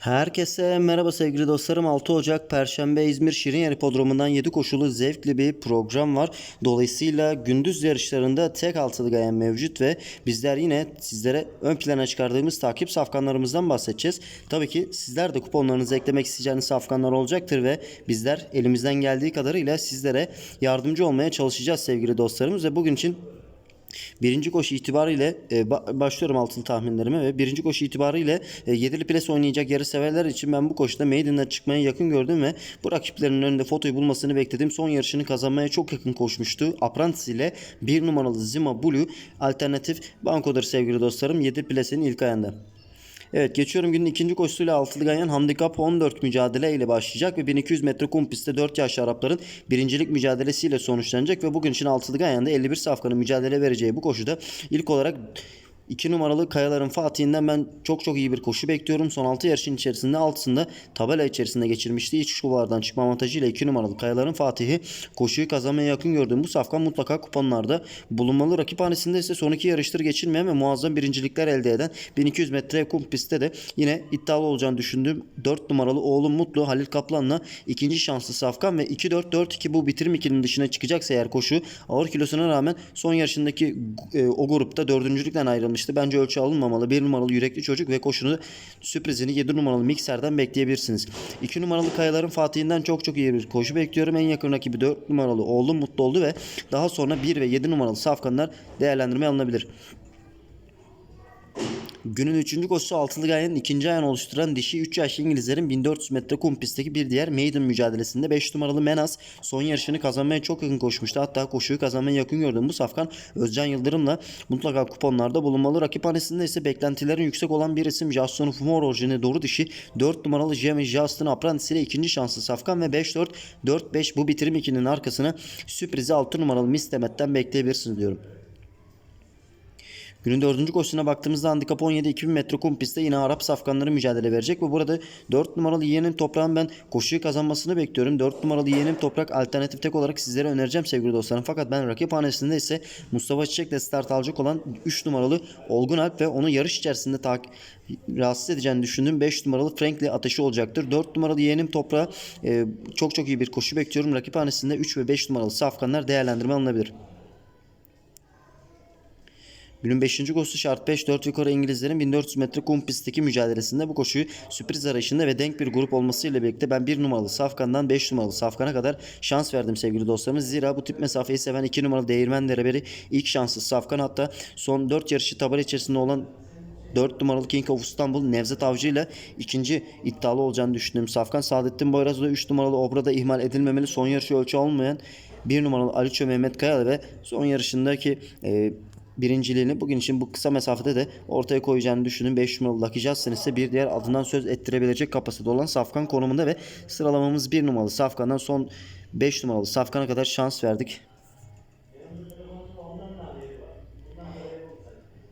Herkese merhaba sevgili dostlarım. 6 Ocak Perşembe İzmir Şirin Hipodromu'ndan 7 koşulu zevkli bir program var. Dolayısıyla gündüz yarışlarında tek altılı gayen mevcut ve bizler yine sizlere ön plana çıkardığımız takip safkanlarımızdan bahsedeceğiz. Tabii ki sizler de kuponlarınızı eklemek isteyeceğiniz safkanlar olacaktır ve bizler elimizden geldiği kadarıyla sizlere yardımcı olmaya çalışacağız sevgili dostlarımız ve bugün için Birinci koşu itibariyle e, ba- başlıyorum altın tahminlerime ve birinci koşu itibariyle e, yedili pres oynayacak yarı severler için ben bu koşuda maiden'dan çıkmaya yakın gördüm ve bu rakiplerinin önünde fotoyu bulmasını bekledim. Son yarışını kazanmaya çok yakın koşmuştu. Apprentice ile bir numaralı Zima Blue alternatif bankodur sevgili dostlarım. Yedili plesinin ilk ayında. Evet geçiyorum. Günün ikinci koşusuyla altılı ganyan handikap 14 mücadele ile başlayacak ve 1200 metre kum pistte 4 yaşlı Arapların birincilik mücadelesiyle sonuçlanacak ve bugün için altılı ganyanda 51 safkanın mücadele vereceği bu koşuda ilk olarak 2 numaralı Kayaların Fatih'inden ben çok çok iyi bir koşu bekliyorum. Son 6 yarışın içerisinde altısında tabela içerisinde geçirmişti. İç kuvalardan çıkma avantajıyla 2 numaralı Kayaların Fatih'i koşuyu kazanmaya yakın gördüğüm bu safkan mutlaka kuponlarda bulunmalı. Rakiphanesinde ise son iki yarıştır geçirmeyen ve muazzam birincilikler elde eden 1200 metre kum pistte de yine iddialı olacağını düşündüğüm 4 numaralı oğlum Mutlu Halil Kaplan'la ikinci şanslı safkan ve 2-4-4-2 bu bitirim ikilinin dışına çıkacaksa eğer koşu ağır kilosuna rağmen son yarışındaki e, o grupta dördüncülükten ayrılmıştı. Bence ölçü alınmamalı. 1 numaralı yürekli çocuk ve koşunu sürprizini 7 numaralı mikserden bekleyebilirsiniz. 2 numaralı kayaların Fatih'inden çok çok iyi bir koşu bekliyorum. En yakın rakibi 4 numaralı oğlum mutlu oldu ve daha sonra 1 ve 7 numaralı safkanlar değerlendirmeye alınabilir. Günün 3. koşusu altılı gayenin ikinci ayağını oluşturan dişi 3 yaşlı İngilizlerin 1400 metre kum pistteki bir diğer maiden mücadelesinde 5 numaralı Menas son yarışını kazanmaya çok yakın koşmuştu. Hatta koşuyu kazanmaya yakın gördüğüm bu safkan Özcan Yıldırım'la mutlaka kuponlarda bulunmalı. Rakiphanesinde ise beklentilerin yüksek olan bir isim Jaston Fumor orijini doğru dişi 4 numaralı Jamie Justin Apprentice ile ikinci şanslı safkan ve 5-4 4-5 bu bitirim ikinin arkasına sürprizi 6 numaralı Miss Demet'ten bekleyebilirsiniz diyorum. Günün dördüncü koşusuna baktığımızda handikap 17 2000 metre kum pistte yine Arap safkanları mücadele verecek ve burada 4 numaralı yeğenim toprağın ben koşuyu kazanmasını bekliyorum. 4 numaralı yeğenim toprak alternatif tek olarak sizlere önereceğim sevgili dostlarım. Fakat ben rakip hanesinde ise Mustafa Çiçek'le start alacak olan 3 numaralı Olgun Alp ve onu yarış içerisinde takip rahatsız edeceğini düşündüğüm 5 numaralı Frankly ateşi olacaktır. 4 numaralı yeğenim toprağa e, çok çok iyi bir koşu bekliyorum. Rakip hanesinde 3 ve 5 numaralı safkanlar değerlendirme alınabilir. Günün 5. koşusu şart 5 4 yukarı İngilizlerin 1400 metre kum pistteki mücadelesinde bu koşuyu sürpriz arayışında ve denk bir grup olmasıyla birlikte ben 1 numaralı Safkan'dan 5 numaralı Safkan'a kadar şans verdim sevgili dostlarımız. Zira bu tip mesafeyi seven 2 numaralı Değirmen Derebeli ilk şanssız Safkan hatta son 4 yarışı tabela içerisinde olan 4 numaralı King of İstanbul Nevzat Avcı ile ikinci iddialı olacağını düşündüğüm Safkan Saadettin Boyraz ve 3 numaralı Obra'da ihmal edilmemeli. Son yarışı ölçü olmayan 1 numaralı Aliço Mehmet Kayalı ve son yarışındaki e, birinciliğini bugün için bu kısa mesafede de ortaya koyacağını düşünün. 5 numaralı Lucky Justin ise bir diğer adından söz ettirebilecek kapasitede olan Safkan konumunda ve sıralamamız 1 numaralı Safkan'dan son 5 numaralı Safkan'a kadar şans verdik.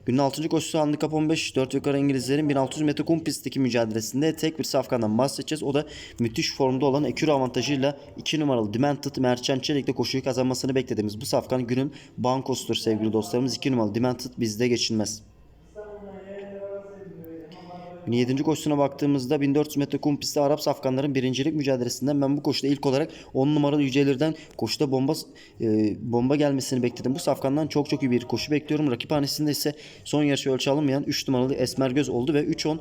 Günün 6. koşusu handikap 15 4 yukarı İngilizlerin 1600 metre kum pistteki mücadelesinde tek bir safkandan bahsedeceğiz. O da müthiş formda olan Ekür avantajıyla 2 numaralı Demented Merchant Çelik'te koşuyu kazanmasını beklediğimiz bu safkan günün bankosudur sevgili dostlarımız. 2 numaralı Demented bizde geçilmez. Günün 7. koşusuna baktığımızda 1400 metre kum pistte Arap safkanların birincilik mücadelesinden ben bu koşuda ilk olarak 10 numaralı Yücelir'den koşuda bomba e, bomba gelmesini bekledim. Bu safkandan çok çok iyi bir koşu bekliyorum. Rakip hanesinde ise son yarışı ölçü alınmayan 3 numaralı Esmer Göz oldu ve 3-10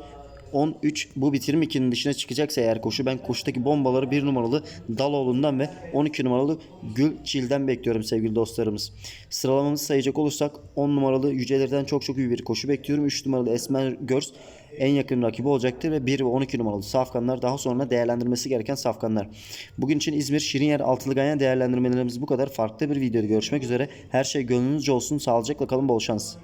13 bu bitirim 2'nin dışına çıkacaksa eğer koşu ben koşudaki bombaları 1 numaralı Daloğlu'ndan ve 12 numaralı Gül Çil'den bekliyorum sevgili dostlarımız. Sıralamamızı sayacak olursak 10 numaralı Yüceler'den çok çok iyi bir koşu bekliyorum. 3 numaralı Esmer Göz en yakın rakibi olacaktır ve 1 ve 12 numaralı safkanlar daha sonra değerlendirmesi gereken safkanlar. Bugün için İzmir Şirinyer Altılı Ganyan değerlendirmelerimiz bu kadar. Farklı bir videoda görüşmek üzere. Her şey gönlünüzce olsun. Sağlıcakla kalın. Bol şans.